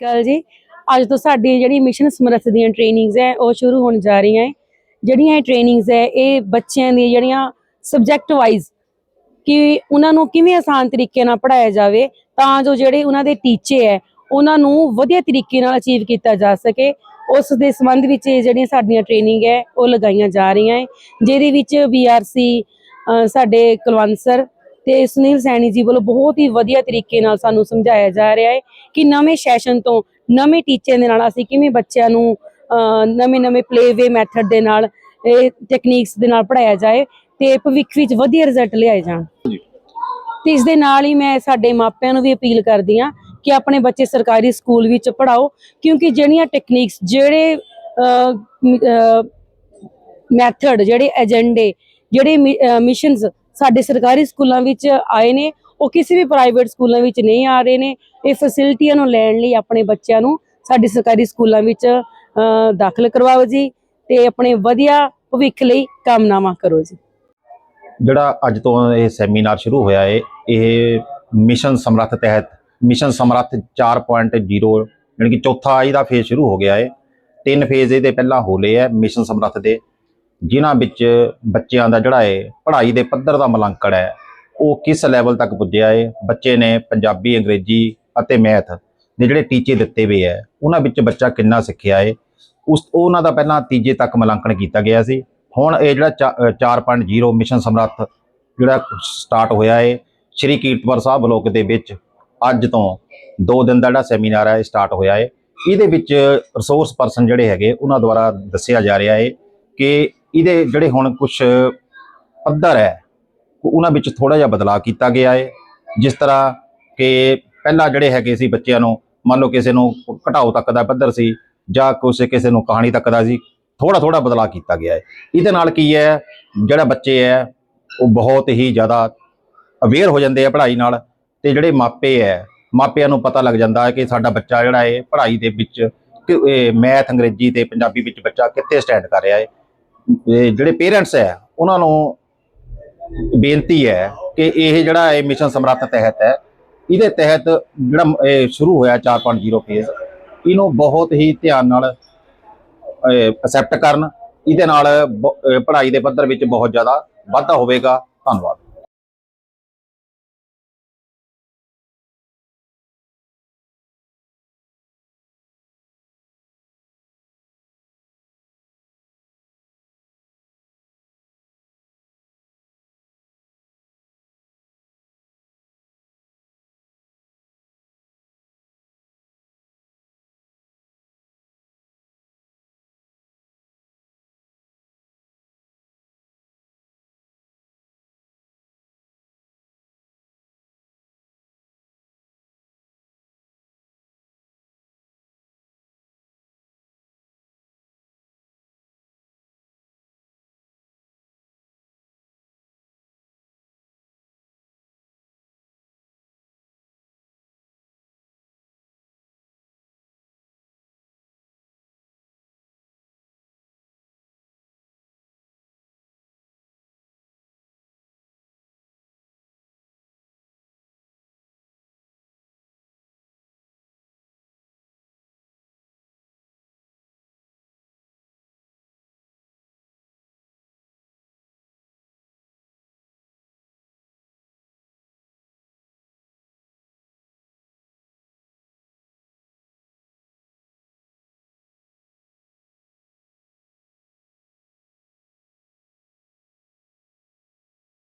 ਕੱਲ ਜੀ, ਅੱਜ ਤੋਂ ਸਾਡੀ ਜਿਹੜੀ ਮਿਸ਼ਨ ਸਮਰੱਥ ਦੀਆਂ ਟ੍ਰੇਨਿੰਗਸ ਹੈ, ਉਹ ਸ਼ੁਰੂ ਹੋਣ ਜਾ ਰਹੀਆਂ ਹੈ। ਜਿਹੜੀਆਂ ਇਹ ਟ੍ਰੇਨਿੰਗਸ ਹੈ, ਇਹ ਬੱਚਿਆਂ ਦੀ ਜਿਹੜੀਆਂ ਸਬਜੈਕਟ ਵਾਈਜ਼ ਕਿ ਉਹਨਾਂ ਨੂੰ ਕਿਵੇਂ ਆਸਾਨ ਤਰੀਕੇ ਨਾਲ ਪੜਾਇਆ ਜਾਵੇ, ਤਾਂ ਜੋ ਜਿਹੜੇ ਉਹਨਾਂ ਦੇ ਟੀਚੇ ਹੈ, ਉਹਨਾਂ ਨੂੰ ਵਧੀਆ ਤਰੀਕੇ ਨਾਲ ਅਚੀਵ ਕੀਤਾ ਜਾ ਸਕੇ। ਉਸ ਦੇ ਸੰਬੰਧ ਵਿੱਚ ਇਹ ਜਿਹੜੀਆਂ ਸਾਡੀਆਂ ਟ੍ਰੇਨਿੰਗ ਹੈ, ਉਹ ਲਗਾਈਆਂ ਜਾ ਰਹੀਆਂ ਹੈ। ਜਿਹਦੇ ਵਿੱਚ ਬੀਆਰਸੀ ਸਾਡੇ ਕੁਲਵੰਤ ਸਰ ਤੇ ਸੁਨੀਲ ਸੈਣੀ ਜੀ ਵੱਲੋਂ ਬਹੁਤ ਹੀ ਵਧੀਆ ਤਰੀਕੇ ਨਾਲ ਸਾਨੂੰ ਸਮਝਾਇਆ ਜਾ ਰਿਹਾ ਹੈ ਕਿ ਨਵੇਂ ਸੈਸ਼ਨ ਤੋਂ ਨਵੇਂ ਟੀਚੇ ਦੇ ਨਾਲ ਅਸੀਂ ਕਿਵੇਂ ਬੱਚਿਆਂ ਨੂੰ ਨਵੇਂ ਨਵੇਂ ਪਲੇਵੇ ਮੈਥਡ ਦੇ ਨਾਲ ਇਹ ਟੈਕਨੀਕਸ ਦੇ ਨਾਲ ਪੜਾਇਆ ਜਾਏ ਤੇ ਭਵਿੱਖ ਵਿੱਚ ਵਧੀਆ ਰਿਜ਼ਲਟ ਲਿਆਏ ਜਾਣ। ਤੇ ਇਸ ਦੇ ਨਾਲ ਹੀ ਮੈਂ ਸਾਡੇ ਮਾਪਿਆਂ ਨੂੰ ਵੀ ਅਪੀਲ ਕਰਦੀ ਹਾਂ ਕਿ ਆਪਣੇ ਬੱਚੇ ਸਰਕਾਰੀ ਸਕੂਲ ਵਿੱਚ ਪੜਾਓ ਕਿਉਂਕਿ ਜਿਹੜੀਆਂ ਟੈਕਨੀਕਸ ਜਿਹੜੇ ਮੈਥਡ ਜਿਹੜੇ ਏਜੰਡੇ ਜਿਹੜੇ ਮਿਸ਼ਨਸ ਸਾਡੇ ਸਰਕਾਰੀ ਸਕੂਲਾਂ ਵਿੱਚ ਆਏ ਨੇ, ਉਹ ਕਿਸੇ ਵੀ ਪ੍ਰਾਈਵੇਟ ਸਕੂਲਾਂ ਵਿੱਚ ਨਹੀਂ ਆ ਰਹੇ ਨੇ, ਇਹ ਫੈਸਿਲਿਟੀਆਂ ਨੂੰ ਲੈਣ ਲਈ ਆਪਣੇ ਬੱਚਿਆਂ ਨੂੰ ਸਾਡੇ ਸਰਕਾਰੀ ਸਕੂਲਾਂ ਵਿੱਚ ਦਾਖਲ ਕਰਵਾਓ ਜੀ ਤੇ ਆਪਣੇ ਵਧੀਆ ਭਵਿੱਖ ਲਈ ਕਾਮਨਾਵਾਂ ਕਰੋ ਜੀ। ਜਿਹੜਾ ਅੱਜ ਤੋਂ ਇਹ ਸੈਮੀਨਾਰ ਸ਼ੁਰੂ ਹੋਇਆ ਹੈ ਇਹ ਮਿਸ਼ਨ ਸਮਰੱਥ ਤਹਿਤ, ਮਿਸ਼ਨ ਸਮਰੱਥ 4.0 ਯਾਨੀ ਕਿ ਚੌਥਾ ਇਹਦਾ ਫੇਜ਼ ਸ਼ੁਰੂ ਹੋ ਗਿਆ ਹੈ ਤਿੰਨ ਫੇਜ਼ ਇਹਦੇ ਪਹਿਲਾਂ ਹੋ ਲਏ ਹੈ ਮਿਸ਼ਨ ਸਮਰੱਥ ਦੇ। ਜਿਨ੍ਹਾਂ ਵਿੱਚ ਬੱਚਿਆਂ ਦਾ ਜਿਹੜਾ ਹੈ ਪੜ੍ਹਾਈ ਦੇ ਪੱਧਰ ਦਾ ਮੁਲਾਂਕਣ ਹੈ ਉਹ ਕਿਸ ਲੈਵਲ ਤੱਕ ਪੁੱਜਿਆ ਹੈ ਬੱਚੇ ਨੇ ਪੰਜਾਬੀ ਅੰਗਰੇਜ਼ੀ ਅਤੇ ਮੈਥ ਦੇ ਜਿਹੜੇ ਟੀਚੇ ਦਿੱਤੇ ਹੋਏ ਹੈ ਉਹਨਾਂ ਵਿੱਚ ਬੱਚਾ ਕਿੰਨਾ ਸਿੱਖਿਆ ਹੈ ਉਸ ਉਹਨਾਂ ਦਾ ਪਹਿਲਾਂ ਤੀਜੇ ਤੱਕ ਮੁਲਾਂਕਣ ਕੀਤਾ ਗਿਆ ਸੀ। ਹੁਣ ਇਹ ਜਿਹੜਾ ਚਾ- ਅ, 4.0 ਮਿਸ਼ਨ ਸਮਰੱਥ ਜਿਹੜਾ ਸਟਾਰਟ ਹੋਇਆ ਹੈ ਸ਼੍ਰੀ ਕੀਰਤਪੁਰ ਸਾਹਿਬ ਬਲੋਕ ਦੇ ਵਿੱਚ ਅੱਜ ਤੋਂ 2 ਦਿਨ ਦਾ ਜਿਹੜਾ ਸੈਮੀਨਾਰ ਹੈ ਸਟਾਰਟ ਹੋਇਆ ਹੈ ਇਹਦੇ ਵਿੱਚ ਰਿਸੋਰਸ ਪਰਸਨ ਜਿਹੜੇ ਹੈਗੇ ਉਹਨਾਂ ਦੁਆਰਾ ਦੱਸਿਆ ਜਾ ਰਿਹਾ ਹੈ ਕਿ ਇਹਦੇ ਜਿਹੜੇ ਹੁਣ ਕੁਝ ਪੱਧਰ ਹੈ, ਉਹਨਾਂ ਵਿੱਚ ਥੋੜਾ ਜਿਹਾ ਬਦਲਾਅ ਕੀਤਾ ਗਿਆ ਹੈ ਜਿਸ ਤਰ੍ਹਾਂ ਕਿ ਪਹਿਲਾਂ ਜਿਹੜੇ ਹੈਗੇ ਸੀ ਬੱਚਿਆਂ ਨੂੰ, ਮੰਨ ਲਓ ਕਿਸੇ ਨੂੰ ਘਟਾਓ ਤੱਕ ਦਾ ਪੱਧਰ ਸੀ, ਜਾਂ ਕਿਸੇ ਕਿਸੇ ਨੂੰ ਕਹਾਣੀ ਤੱਕ ਦਾ ਸੀ ਥੋੜਾ ਥੋੜਾ ਬਦਲਾਅ ਕੀਤਾ ਗਿਆ ਹੈ ਇਹਦੇ ਨਾਲ ਕੀ ਹੈ, ਜਿਹੜਾ ਬੱਚੇ ਹੈ, ਉਹ ਬਹੁਤ ਹੀ ਜ਼ਿਆਦਾ ਅਵੇਅਰ ਹੋ ਜਾਂਦੇ ਆ ਪੜ੍ਹਾਈ ਨਾਲ, ਤੇ ਜਿਹੜੇ ਮਾਪੇ ਹੈ, ਮਾਪਿਆਂ ਨੂੰ ਪਤਾ ਲੱਗ ਜਾਂਦਾ ਹੈ ਕਿ ਸਾਡਾ ਬੱਚਾ ਜਿਹੜਾ ਹੈ ਪੜ੍ਹਾਈ ਦੇ ਵਿੱਚ ਮੈਥ, ਅੰਗਰੇਜ਼ੀ ਤੇ ਪੰਜਾਬੀ ਵਿੱਚ ਬੱਚਾ ਕਿੱਥੇ ਸਟੈਂਡ ਕਰ ਰਿਹਾ ਹੈ ਜਿਹੜੇ ਪੇਰੈਂਟਸ ਹੈ, ਉਹਨਾਂ ਨੂੰ ਬੇਨਤੀ ਹੈ ਕਿ ਇਹ ਜਿਹੜਾ ਇਹ ਮਿਸ਼ਨ ਸਮਰੱਥ ਤਹਿਤ ਹੈ, ਇਹਦੇ ਤਹਿਤ ਜਿਹੜਾ ਇਹ ਸ਼ੁਰੂ ਹੋਇਆ 4.0 ਫੇਜ਼ ਇਹਨੂੰ ਬਹੁਤ ਹੀ ਧਿਆਨ ਨਾਲ ਅਸੈਪਟ ਕਰਨ, ਇਹਦੇ ਨਾਲ ਬ- ਪੜ੍ਹਾਈ ਦੇ ਪੱਧਰ ਵਿੱਚ ਬਹੁਤ ਜ਼ਿਆਦਾ ਵਾਧਾ ਹੋਵੇਗਾ। ਧੰਨਵਾਦ।